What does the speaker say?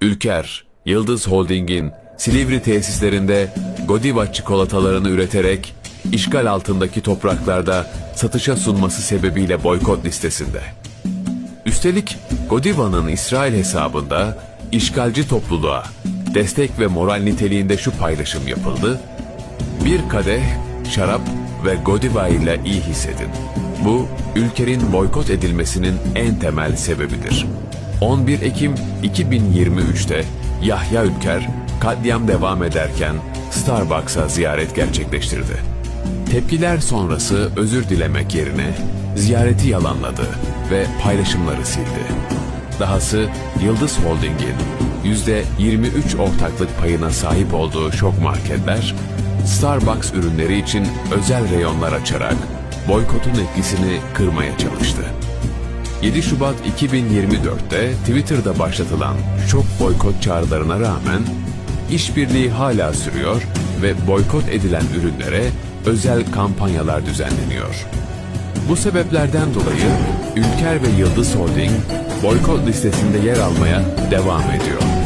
Ülker, Yıldız Holding'in Silivri tesislerinde Godiva çikolatalarını üreterek işgal altındaki topraklarda satışa sunması sebebiyle boykot listesinde. Üstelik Godiva'nın İsrail hesabında işgalci topluluğa destek ve moral niteliğinde şu paylaşım yapıldı. Bir kadeh, şarap ve Godiva ile iyi hissedin. Bu, ülkenin boykot edilmesinin en temel sebebidir. 11 Ekim 2023'te Yahya Ülker, katliam devam ederken Starbucks'a ziyaret gerçekleştirdi. Tepkiler sonrası özür dilemek yerine ziyareti yalanladı ve paylaşımları sildi. Dahası Yıldız Holding'in %23 ortaklık payına sahip olduğu şok marketler, Starbucks ürünleri için özel reyonlar açarak boykotun etkisini kırmaya çalıştı. 7 Şubat 2024'te Twitter'da başlatılan şok boykot çağrılarına rağmen işbirliği hala sürüyor ve boykot edilen ürünlere özel kampanyalar düzenleniyor. Bu sebeplerden dolayı Ülker ve Yıldız Holding boykot listesinde yer almaya devam ediyor.